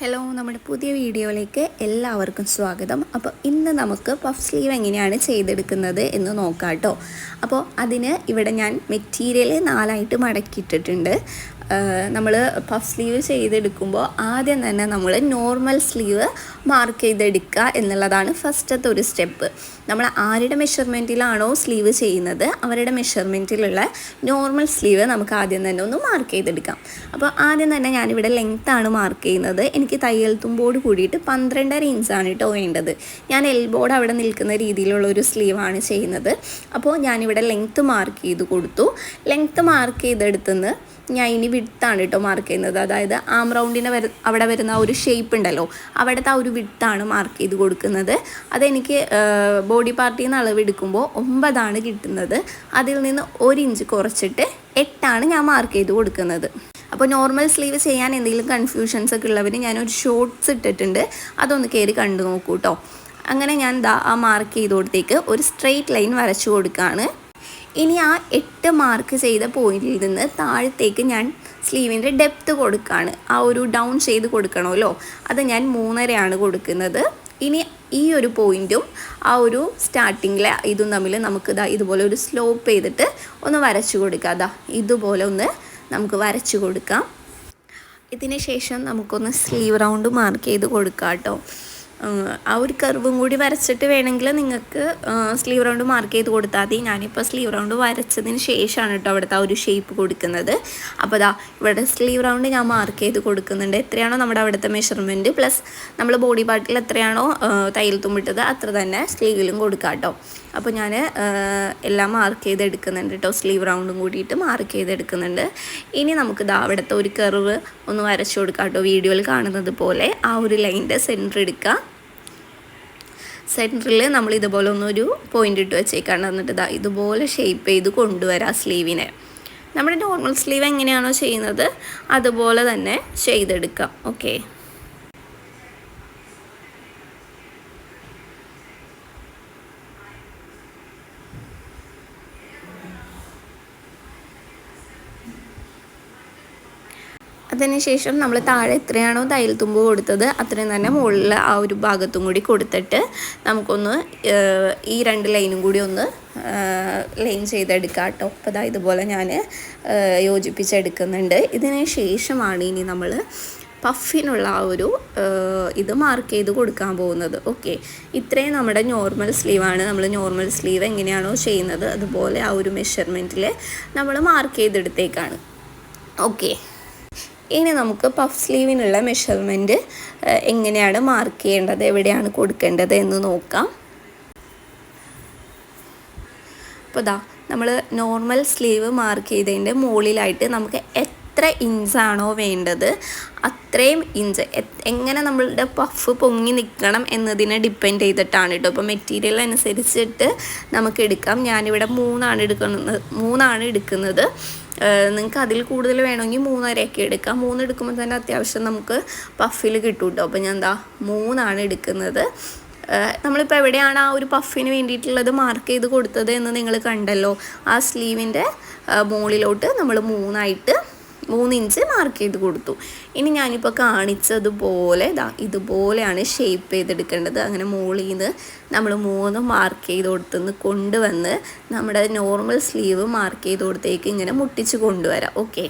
Hello നമ്മുടെ പുതിയ വീഡിയോയിലേക്ക് എല്ലാവർക്കും സ്വാഗതം. അപ്പോൾ ഇന്ന് നമുക്ക് പഫ് സ്ലീവ് എങ്ങനെയാണ് ചെയ്തെടുക്കുന്നത് എന്ന് നോക്കാം കേട്ടോ. അപ്പോൾ അതിന് ഇവിടെ ഞാൻ മെറ്റീരിയൽ നാലായിട്ട് മടക്കിയിട്ടിട്ടുണ്ട്. നമ്മൾ പഫ് സ്ലീവ് ചെയ്തെടുക്കുമ്പോൾ ആദ്യം തന്നെ നമ്മൾ നോർമൽ സ്ലീവ് മാർക്ക് ചെയ്തെടുക്കുക എന്നുള്ളതാണ് ഫസ്റ്റത്തെ ഒരു സ്റ്റെപ്പ് നമ്മൾ ആരുടെ മെഷർമെന്റിലാണോ സ്ലീവ് ചെയ്യുന്നത് അവരുടെ മെഷർമെന്റിലുള്ള നോർമൽ സ്ലീവ് നമുക്ക് ആദ്യം തന്നെ ഒന്ന് മാർക്ക് ചെയ്തെടുക്കാം. അപ്പോൾ ആദ്യം തന്നെ ഞാനിവിടെ ലെങ്ത് ആണ് മാർക്ക് ചെയ്യുന്നത്. എനിക്ക് തയ്യൽ തുമ്പോട് കൂടിയിട്ട് പന്ത്രണ്ടര ഇഞ്ചാണ് കേട്ടോ വേണ്ടത്. ഞാൻ എൽബോർഡ് അവിടെ നിൽക്കുന്ന രീതിയിലുള്ള ഒരു സ്ലീവാണ് ചെയ്യുന്നത്. അപ്പോൾ ഞാനിവിടെ ലെങ്ത്ത് മാർക്ക് ചെയ്ത് കൊടുത്തു. ലെങ്ത്ത് മാർക്ക് ചെയ്തെടുത്തുനിന്ന് ഞാൻ ഇനി വിട്ടാണ് കേട്ടോ മാർക്ക് ചെയ്യുന്നത്. അതായത് ആം റൗണ്ടിന് വര അവിടെ വരുന്ന ഒരു ഷേപ്പ് ഉണ്ടല്ലോ അവിടുത്തെ ആ ഒരു വിട്ടാണ് മാർക്ക് ചെയ്ത് കൊടുക്കുന്നത്. അതെനിക്ക് ബോഡി പാർട്ടിൽ നിന്ന് അളവെടുക്കുമ്പോൾ ഒമ്പതാണ് കിട്ടുന്നത്. അതിൽ നിന്ന് ഒരു ഇഞ്ച് കുറച്ചിട്ട് എട്ടാണ് ഞാൻ മാർക്ക് ചെയ്ത് കൊടുക്കുന്നത്. അപ്പോൾ നോർമൽ സ്ലീവ് ചെയ്യാൻ എന്തെങ്കിലും കൺഫ്യൂഷൻസ് ഒക്കെ ഉള്ളവർ ഞാനൊരു ഷോർട്ട്സ് ഇട്ടിട്ടുണ്ട്. അതൊന്ന് കയറി കണ്ടു നോക്കൂ കേട്ടോ അങ്ങനെ ഞാൻ ദാ ആ മാർക്ക് ചെയ്ത് കൊടുത്തേക്ക് ഒരു സ്ട്രെയിറ്റ് ലൈൻ വരച്ചു കൊടുക്കുകയാണ് ഇനി ആ എട്ട് മാർക്ക് ചെയ്ത പോയിന്റിൽ നിന്ന് താഴത്തേക്ക് ഞാൻ സ്ലീവിന്റെ ഡെപ്ത്ത് കൊടുക്കുകയാണ് ആ ഒരു ഡൗൺ ചെയ്ത് കൊടുക്കണമല്ലോ. അത് ഞാൻ മൂന്നരയാണ് കൊടുക്കുന്നത്. ഇനി ഈ ഒരു പോയിന്റും ആ ഒരു സ്റ്റാർട്ടിങ്ങിലെ ഇതും തമ്മിൽ നമുക്ക് ഇതാ ഇതുപോലെ ഒരു സ്ലോപ്പ് ചെയ്തിട്ട് ഒന്ന് വരച്ചു കൊടുക്കാം. അതാ ഇതുപോലെ ഒന്ന് നമുക്ക് വരച്ചു കൊടുക്കാം. ഇതിന് ശേഷം നമുക്കൊന്ന് സ്ലീവ് റൗണ്ട് മാർക്ക് ചെയ്ത് കൊടുക്കാം കേട്ടോ. ആ ഒരു കർവും കൂടി വരച്ചിട്ട് വേണമെങ്കിൽ നിങ്ങൾക്ക് സ്ലീവ് റൗണ്ട് മാർക്ക് ചെയ്ത് കൊടുത്താൽ മതി. ഞാനിപ്പോൾ സ്ലീവ് റൗണ്ട് വരച്ചതിന് ശേഷമാണ് കേട്ടോ അവിടുത്തെ ആ ഒരു ഷേപ്പ് കൊടുക്കുന്നത്. അപ്പോൾ അതാ ഇവിടെ സ്ലീവ് റൗണ്ട് ഞാൻ മാർക്ക് ചെയ്ത് കൊടുക്കുന്നുണ്ട്. എത്രയാണോ നമ്മുടെ അവിടുത്തെ മെഷർമെന്റ് പ്ലസ് നമ്മൾ ബോഡി പാർട്ടിൽ എത്രയാണോ തയ്യൽ തുമ്പിട്ടത് അത്ര തന്നെ സ്ലീവിലും കൊടുക്കാം കേട്ടോ അപ്പോൾ ഞാൻ എല്ലാം മാർക്ക് ചെയ്തെടുക്കുന്നുണ്ട് കേട്ടോ സ്ലീവ് റൗണ്ടും കൂടിയിട്ട് മാർക്ക് ചെയ്തെടുക്കുന്നുണ്ട്. ഇനി നമുക്ക് ദാ അവിടുത്തെ ഒരു കർവ് ഒന്ന് വരച്ചു കൊടുക്കാം കേട്ടോ വീഡിയോയിൽ കാണുന്നത് പോലെ. ആ ഒരു ലൈന്റെ സെന്റർ എടുക്കുക സെന്ററിൽ നമ്മൾ ഇതുപോലെ ഒന്നൊരു പോയിന്റ് ഇട്ട് വെച്ചേക്കാണ്. എന്നിട്ട് ഇതാ ഇതുപോലെ ഷേപ്പ് ചെയ്ത് കൊണ്ടുവരാം സ്ലീവിനെ നമ്മുടെ നോർമൽ സ്ലീവ് എങ്ങനെയാണോ ചെയ്യുന്നത് അതുപോലെ തന്നെ ചെയ്തെടുക്കാം. ഓക്കെ അതിനുശേഷം നമ്മൾ താഴെ എത്രയാണോ തയ്യൽ തുമ്പ് കൊടുത്തത് അത്രയും തന്നെ മുകളിൽ ആ ഒരു ഭാഗത്തും കൂടി കൊടുത്തിട്ട് നമുക്കൊന്ന് ഈ രണ്ട് ലൈനും കൂടി ഒന്ന് ലൈൻ ചെയ്തെടുക്കാം കേട്ടോ അപ്പോൾ അതാ ഇതുപോലെ ഞാൻ യോജിപ്പിച്ചെടുക്കുന്നുണ്ട്. ഇതിന് ശേഷമാണ് ഇനി നമ്മൾ പഫിനുള്ള ആ ഒരു ഇത് മാർക്ക് ചെയ്ത് കൊടുക്കാൻ പോകുന്നത്. ഓക്കെ. ഇത്രയും നമ്മുടെ നോർമൽ സ്ലീവാണ് നമ്മൾ നോർമൽ സ്ലീവ് എങ്ങനെയാണോ ചെയ്യുന്നത് അതുപോലെ ആ ഒരു മെഷർമെന്റിൽ നമ്മൾ മാർക്ക് ചെയ്തെടുത്തേക്കാണ്. ഓക്കെ. ഇനി നമുക്ക് പഫ് സ്ലീവിനുള്ള മെഷർമെന്റ് എങ്ങനെയാണ് മാർക്ക് ചെയ്യേണ്ടത് എവിടെയാണ് കൊടുക്കേണ്ടത് എന്ന് നോക്കാം. അപ്പോൾ ഇതാ നമ്മൾ നോർമൽ സ്ലീവ് മാർക്ക് ചെയ്തതിന്റെ മുകളിലായിട്ട് നമുക്ക് എത്ര ഇഞ്ചാണോ വേണ്ടത് അത്രയും ഇഞ്ച്. എങ്ങനെ നമ്മളുടെ പഫ് പൊങ്ങി നിൽക്കണം എന്നതിനെ ഡിപ്പെൻഡ് ചെയ്തിട്ടാണ് കേട്ടോ അപ്പോൾ മെറ്റീരിയൽ അനുസരിച്ചിട്ട് നമുക്ക് എടുക്കാം. ഞാനിവിടെ മൂന്നാണ് എടുക്കുന്നത് മൂന്നാണ് എടുക്കുന്നത്. നിങ്ങൾക്ക് അതിൽ കൂടുതൽ വേണമെങ്കിൽ മൂന്നരയൊക്കെ എടുക്കാം. മൂന്ന് എടുക്കുമ്പോൾ തന്നെ അത്യാവശ്യം നമുക്ക് പഫിൽ കിട്ടും കേട്ടോ അപ്പോൾ ഞാൻ എന്താ മൂന്നാണ് എടുക്കുന്നത്. നമ്മളിപ്പോൾ എവിടെയാണ് ആ ഒരു പഫിന് വേണ്ടിയിട്ടുള്ളത് മാർക്ക് ചെയ്ത് കൊടുത്തത് എന്ന് നിങ്ങൾ കണ്ടല്ലോ. ആ സ്ലീവിന്റെ മുകളിലോട്ട് നമ്മൾ മൂന്നായിട്ട് മൂന്ന് ഇഞ്ച് മാർക്ക് ചെയ്ത് കൊടുത്തു. ഇനി ഞാനിപ്പോൾ കാണിച്ചതുപോലെ ഇതാ ഇതുപോലെയാണ് ഷേപ്പ് ചെയ്തെടുക്കേണ്ടത്. അങ്ങനെ മുകളിൽ നിന്ന് നമ്മൾ മൂന്ന് മാർക്ക് ചെയ്ത് കൊടുത്തുനിന്ന് കൊണ്ടുവന്ന് നമ്മുടെ നോർമൽ സ്ലീവ് മാർക്ക് ചെയ്ത് കൊടുത്തേക്ക് ഇങ്ങനെ മുട്ടിച്ച് കൊണ്ടുവരാം. ഓക്കെ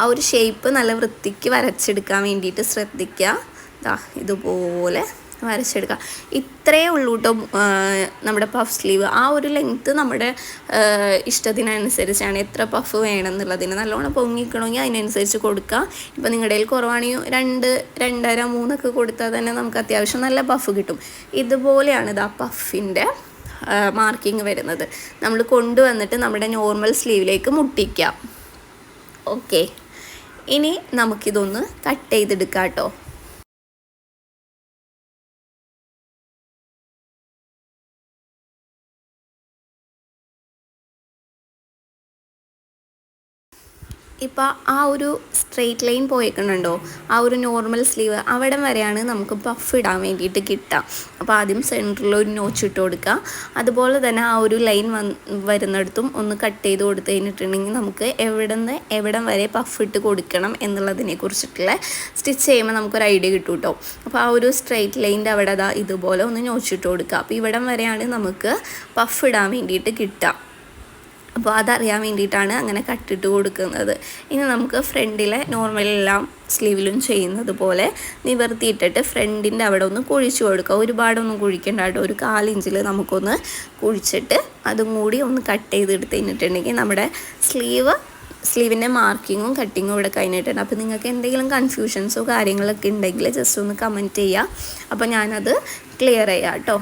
ആ ഒരു ഷേപ്പ് നല്ല വൃത്തിക്ക് വരച്ചെടുക്കാൻ വേണ്ടിയിട്ട് ശ്രദ്ധിക്കുക ഇതാ ഇതുപോലെ വരച്ചെടുക്കുക. ഇത്രയേ ഉള്ളൂ കേട്ടോ നമ്മുടെ പഫ് സ്ലീവ് ആ ഒരു ലെങ്ത്ത് നമ്മുടെ ഇഷ്ടത്തിനനുസരിച്ചാണ് എത്ര പഫ് വേണം എന്നുള്ളതിന് നല്ലോണം പൊങ്ങിക്കണമെങ്കിൽ അതിനനുസരിച്ച് കൊടുക്കുക. ഇപ്പോൾ നിങ്ങളുടെ കയ്യിൽ കുറവാണെങ്കിൽ രണ്ട് രണ്ടര മൂന്നൊക്കെ കൊടുത്താൽ തന്നെ നമുക്ക് അത്യാവശ്യം നല്ല പഫ് കിട്ടും. ഇതുപോലെയാണ് ഇത് ആ പഫിന്റെ മാർക്കിങ് വരുന്നത്. നമ്മൾ കൊണ്ടുവന്നിട്ട് നമ്മുടെ നോർമൽ സ്ലീവിലേക്ക് മുട്ടിക്കാം ഓക്കെ ഇനി നമുക്കിതൊന്ന് കട്ട് ചെയ്തെടുക്കാം കേട്ടോ ഇപ്പോൾ ആ ഒരു സ്ട്രെയിറ്റ് ലൈൻ പോയിക്കണുണ്ടോ ആ ഒരു നോർമൽ സ്ലീവ് അവിടെ വരെയാണ് നമുക്ക് പഫ് ഇടാൻ വേണ്ടിയിട്ട് കിട്ടുക അപ്പോൾ ആദ്യം സെന്ററിൽ ഒരു നോച്ച് ഇട്ട് കൊടുക്കുക അതുപോലെ തന്നെ ആ ഒരു ലൈൻ വരുന്നിടത്തും ഒന്ന് കട്ട് ചെയ്ത് കൊടുത്തു കഴിഞ്ഞിട്ടുണ്ടെങ്കിൽ നമുക്ക് എവിടെ നിന്ന് എവിടം വരെ പഫ് ഇട്ട് കൊടുക്കണം എന്നുള്ളതിനെ കുറിച്ചിട്ടുള്ള സ്റ്റിച്ച് ചെയ്യുമ്പോൾ നമുക്കൊരു ഐഡിയ കിട്ടും കേട്ടോ അപ്പോൾ ആ ഒരു സ്ട്രെയിറ്റ് ലൈന്റെ അവിടെ ഇതുപോലെ ഒന്ന് നോച്ചിട്ട് കൊടുക്കുക അപ്പോൾ ഇവിടം വരെയാണ് നമുക്ക് പഫ് ഇടാൻ വേണ്ടിയിട്ട് കിട്ടുക അപ്പോൾ അതറിയാൻ വേണ്ടിയിട്ടാണ് അങ്ങനെ കട്ടിട്ട് കൊടുക്കുന്നത്. ഇനി നമുക്ക് ഫ്രണ്ടിലെ നോർമലെല്ലാം സ്ലീവിലും ചെയ്യുന്നത് പോലെ നിവർത്തിയിട്ടിട്ട് ഫ്രണ്ടിന്റെ അവിടെ ഒന്ന് കുഴിച്ചു കൊടുക്കുക. ഒരുപാടൊന്നും കുഴിക്കേണ്ട കേട്ടോ. ഒരു കാലിഞ്ചിൽ നമുക്കൊന്ന് കുഴിച്ചിട്ട് അതും കൂടി ഒന്ന് കട്ട് ചെയ്തെടുത്ത് കഴിഞ്ഞിട്ടുണ്ടെങ്കിൽ നമ്മുടെ സ്ലീവ് സ്ലീവിന്റെ മാർക്കിങ്ങും കട്ടിങ്ങും ഇവിടെ കഴിഞ്ഞിട്ടുണ്ട്. അപ്പോൾ നിങ്ങൾക്ക് എന്തെങ്കിലും കൺഫ്യൂഷൻസോ കാര്യങ്ങളൊക്കെ ഉണ്ടെങ്കിൽ ജസ്റ്റ് ഒന്ന് കമന്റ് ചെയ്യുക. അപ്പോൾ ഞാനത് ക്ലിയർ ചെയ്യാം കേട്ടോ.